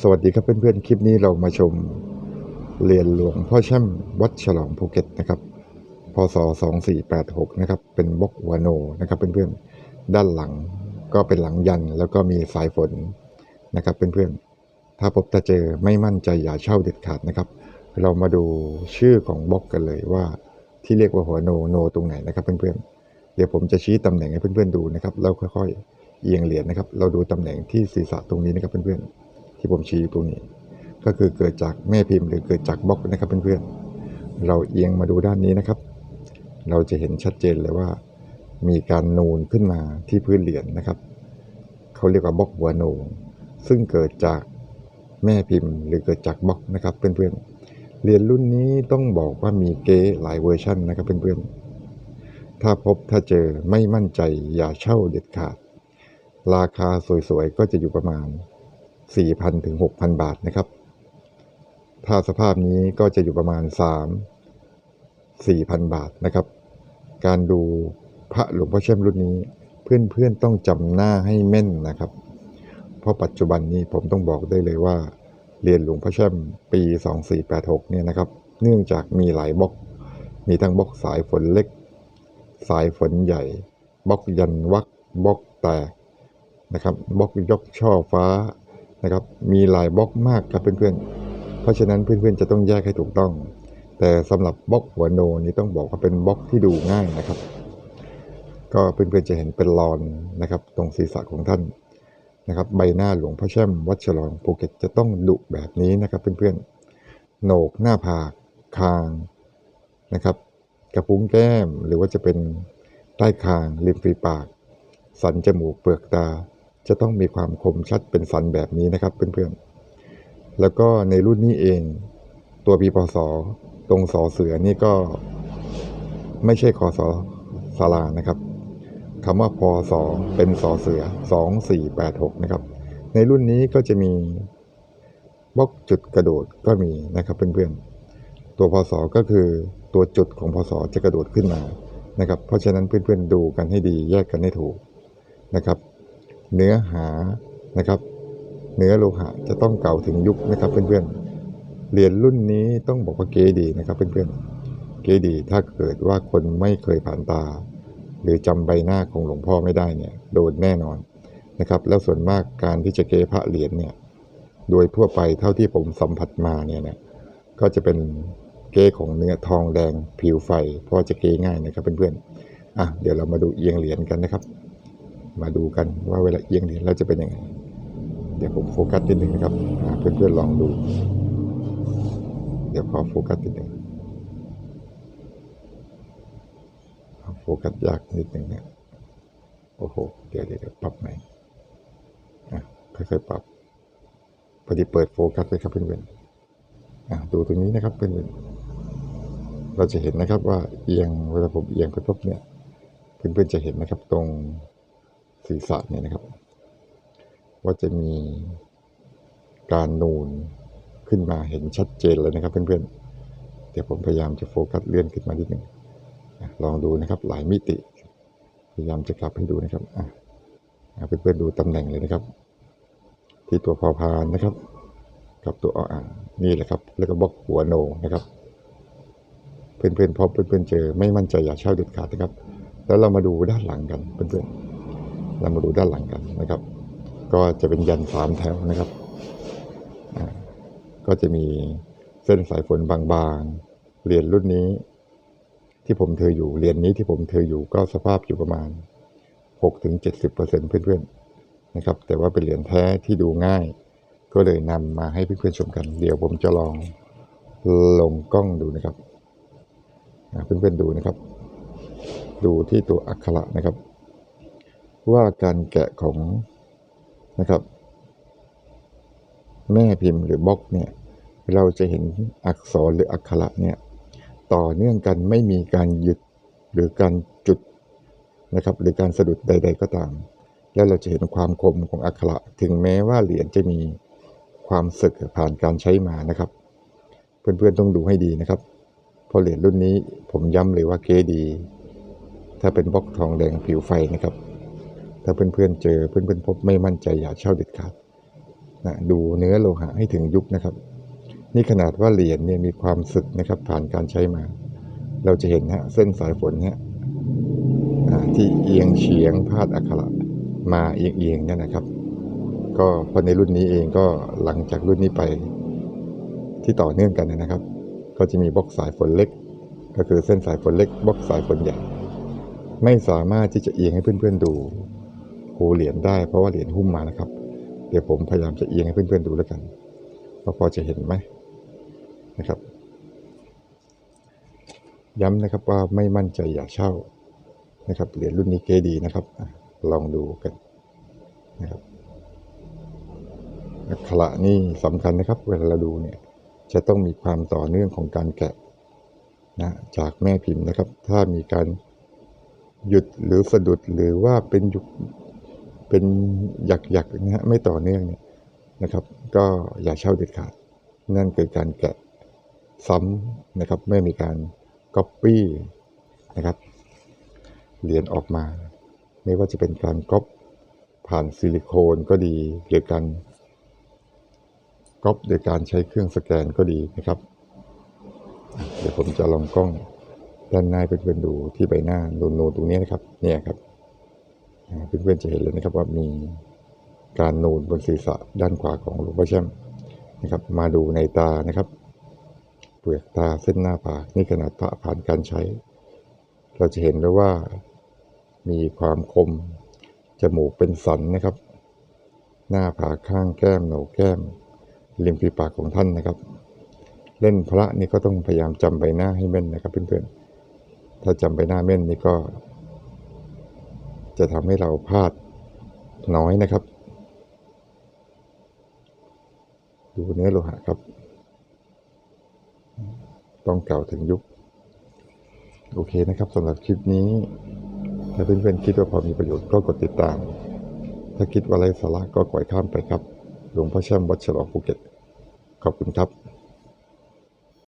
สวัสดีครับเพื่อนๆ คลิปนี้เรามาชมเหรียญหลวงพ่อแช่มวัดฉลองภูเก็ตนะครับ พศ 2486 นะครับ เป็นบกวาโนนะครับเพื่อนๆ ด้านหลังก็เป็นหลังยันแล้วก็มีสายฝนนะครับเพื่อนๆ ถ้าพบถ้าเจอไม่มั่นใจอย่าเช่าเด็ดขาดนะครับ เรามาดูชื่อของบกกันเลยว่าที่เรียกว่าหัวโนโนตรงไหนนะครับเพื่อนๆ เดี๋ยวผมจะชี้ตำแหน่งให้เพื่อนๆดูนะครับแล้วค่อยๆ เอียงเหรียญนะครับ เราดูตำแหน่งที่ศีรษะตรงนี้นะครับเพื่อนๆ ที่ผมชี้อยู่ตรงนี้ ก็คือเกิดจากแม่พิมพ์หรือเกิดจากบล็อกนะครับเพื่อนๆเราเอียงมาดูด้านนี้นะครับ เราจะเห็นชัดเจนเลยว่า มีการนูนขึ้นมาที่พื้นเหรียญนะครับเขาเรียกว่าบล็อกหัวโนซึ่งเกิดจากแม่พิมพ์หรือเกิดจากบล็อกนะครับเพื่อนๆเหรียญรุ่นนี้ต้องบอกว่ามีเก๊หลายเวอร์ชันนะครับเพื่อนๆ ถ้าพบถ้าเจอไม่มั่นใจอย่าเช่าเด็ดขาด ราคาสวยๆ ก็จะอยู่ประมาณ 4,000ถึง6,000 บาทนะครับ ถ้าสภาพนี้ก็จะอยู่ประมาณ 3 4,000 บาทนะครับ การดูพระหลวงพ่อเช่มรุ่นนี้ เพื่อนๆต้องจำหน้าให้แม่นนะครับ เพราะปัจจุบันนี้ผมต้องบอกได้เลยว่า เรียนหลวงพ่อเช่มปี 2486 เนี่ยนะครับ เนื่องจากมีหลายบล็อก มีทั้งบล็อกสายฝนเล็ก สายฝนใหญ่บล็อกยันวักบล็อกแตกนะครับบล็อกยกช่อฟ้า นะครับ มีหลายบล็อกมากครับเพื่อนๆ เพราะฉะนั้นเพื่อนๆจะต้องแยกให้ถูกต้อง แต่สำหรับบล็อกหัวโนนี้ต้องบอกว่าเป็นบล็อกที่ดูง่ายนะครับ ก็เพื่อนๆจะเห็นเป็นรอนนะครับ ตรงศีรษะของท่านนะครับ ใบหน้าหลวงพ่อแช่มวัดฉลองภูเก็ตจะต้องดุแบบนี้นะครับเพื่อนๆโหนกหน้าผากคางนะครับ กระพุ้งแก้มหรือว่าจะเป็นใต้คางริมฝีปาก สันจมูกเปลือกตา จะต้องมีความคมชัดเป็นสันแบบนี้นะครับเพื่อนๆ แล้วก็ในรุ่นนี้เอง ตัวปีพศตรงสอเสือนี่ก็ไม่ใช่คอสอสารานะครับคำว่าพศเป็นสอเสือ 2486 นะครับ ในรุ่นนี้ก็จะมีบล็อกจุดกระโดดก็มีนะครับเพื่อนๆ ตัวพศก็คือตัวจุดของพศจะกระโดดขึ้นมานะครับ เพราะฉะนั้นเพื่อนๆดูกันให้ดีแยกกันให้ถูกนะครับ เนื้อหานะครับ เนื้อโลหะจะต้องเก่าถึงยุคนะครับเพื่อนๆเหรียญรุ่นนี้ต้องบอกว่าเก๋ดีนะครับเพื่อนๆเก๋ดีถ้าเกิดว่าคนไม่เคยผ่านตา หรือจำใบหน้าของหลวงพ่อไม่ได้เนี่ยโดนแน่นอนนะครับ แล้วส่วนมากการที่จะเก๋พระเหรียญเนี่ยโดยทั่วไปเท่าที่ผมสัมผัสมาเนี่ยนะก็จะเป็นเก้ของเนื้อทองแดงผิวไฟเพราะจะเก้ง่ายนะครับเพื่อนๆอะเดี๋ยวเรามาดูเอียงเหรียญกันนะครับ มาดูกันว่าเวลาเอียงเหรียญเราจะเป็นยังไง เดี๋ยวผมโฟกัสนิดหนึ่งนะครับอ่าเพื่อนๆลองดู เดี๋ยวขอโฟกัสนิดหนึ่งโฟกัสยากนิดหนึ่งนะโอ้โห เดี๋ยวเดี๋ยวยวปรับใหม่อะค่อยๆปรับพอดีเปิดโฟกัสเลยครับเพื่อนๆอะดูตรงนี้นะครับเพื่อนๆเราจะเห็นนะครับว่าเอียงเวลาผมเอียงกระทบเนี่ย เพื่อนๆจะเห็นนะครับตรง ศีรษะเนี่ยนะครับ ว่าจะมีการนูนขึ้นมาเห็นชัดเจนเลยนะครับเพื่อนๆเดี๋ยวผมพยายามจะโฟกัสเลื่อนขึ้นมานิดหนึ่งลองดูนะครับหลายมิติ พยายามจะกลับให้ดูนะครับอะเพื่อนๆดูตำแหน่งเลยนะครับ ที่ตัวพอพานนะครับ กับตัวอ่างนี่แหละครับ แล้วก็บล็อกหัวโนนะครับเพื่อนๆพบเพื่อนๆเจอไม่มั่นใจอย่าเช่าเด็ดขาดนะครับ แล้วเรามาดูด้านหลังกันเพื่อนๆ เรามาดูด้านหลังกันนะครับ ก็จะเป็นยันสามแถวนะครับ ก็จะมีเส้นสายฝนบางๆเรียนรุ่นนี้ ที่ผมเธออยู่เรียนนี้ที่ผมเธออยู่ก็สภาพอยู่ประมาณ6-70%เพื่อนๆนะครับ แต่ว่าเป็นเหรียญแท้ที่ดูง่าย ก็เลยนำมาให้เพื่อนๆชมกัน เดี๋ยวผมจะลองลงกล้องดูนะครับเพื่อนๆดูนะครับ ดูที่ตัวอักขระนะครับ ว่าการแกะของนะครับ แม่พิมพ์หรือบล็อกเนี่ย เราจะเห็นอักษรหรืออักขระเนี่ย ต่อเนื่องกันไม่มีการหยุดหรือการจุดนะครับ หรือการสะดุดใด ๆ ก็ตาม แล้วเราจะเห็นความคมของอักขระถึงแม้ว่าเหรียญจะมีความสึกผ่านการใช้มานะครับ เพื่อนๆต้องดูให้ดีนะครับเพราะเหรียญรุ่นนี้ผมย้ำเลยว่าเกดี ถ้าเป็นบล็อกทองแดงผิวไฟนะครับ ถ้าเพื่อนๆเจอเพื่อนๆพบไม่มั่นใจอย่าเช่าเด็ดขาดนะดูเนื้อโลหะให้ถึงยุคนะครับ นี่ขนาดว่าเหรียญเนี่ยมีความสึกนะครับ ผ่านการใช้มา เราจะเห็นฮะเส้นสายฝนเนี่ยที่เอียงเฉียงพาดอักขระมาเอียงๆเนี่ยนะครับ ก็พอในรุ่นนี้เองก็หลังจากรุ่นนี้ไปที่ต่อเนื่องกันนะครับ ก็จะมีบล็อกสายฝนเล็ก ก็คือเส้นสายฝนเล็กบล็อกสายฝนใหญ่ ไม่สามารถที่จะเอียงให้เพื่อนๆดู หูเหรียญได้เพราะว่าเหรียญหุ้มมานะครับ เดี๋ยวผมพยายามจะเอียงให้เพื่อนๆดูแล้วกันว่าพอจะเห็นไหมนะครับ ย้ำนะครับว่าไม่มั่นใจอย่าเช่านะครับเหรียญรุ่นนี้เกดีนะครับลองดูกันนะครับอักขระนี่สำคัญนะครับ เวลาเราดูเนี่ยจะต้องมีความต่อเนื่องของการแกะนะจากแม่พิมพ์นะครับ ถ้ามีการหยุดหรือสะดุดหรือว่าเป็นหยุก เป็นหยักหยักๆนะฮะไม่ต่อเนื่องเนี่ยนะครับ ก็อย่าเช่าเด็ดขาด นั่นคือการแกะซ้ำนะครับไม่มีการก๊อปปี้นะครับเหรียญออกมา ไม่ว่าจะเป็นการก๊อปผ่านซิลิโคนก็ดีหรือการก๊อปโดยการใช้เครื่องสแกนก็ดีนะครับ เดี๋ยวผมจะลองกล้องด้านหน้าเพื่อนๆดูที่ใบหน้าโนูนๆตรงนี้นะครับ เนี่ยครับ เพื่อนๆจะเห็นเลยนะครับว่ามีการนูนบนศีรษะด้านขวาของหลวงพ่อแช่มนะครับ มาดูในตานะครับ เปลือกตาเส้นหน้าผากนี่ขนาดพระผ่านการใช้ เราจะเห็นเลยว่ามีความคม จมูกเป็นสันนะครับ หน้าผากข้างแก้มโหนกแก้ม ริมฝีปากของท่านนะครับ เล่นพระนี่ก็ต้องพยายามจำใบหน้าให้แม่นนะครับเพื่อนๆถ้าจำใบหน้าแม่นนี่ก็ จะทำให้เราพลาดน้อยนะครับ ดูเนื้อโลหะครับ ต้องเก่าถึงยุค โอเคนะครับสำหรับคลิปนี้ ถ้าเพื่อนๆคิดว่าพอมีประโยชน์ก็กดติดตาม ถ้าคิดว่าไร้สาระก็ปล่อยข้ามไปครับ หลวงพ่อแช่มวัดฉลองภูเก็ต ขอบคุณครับ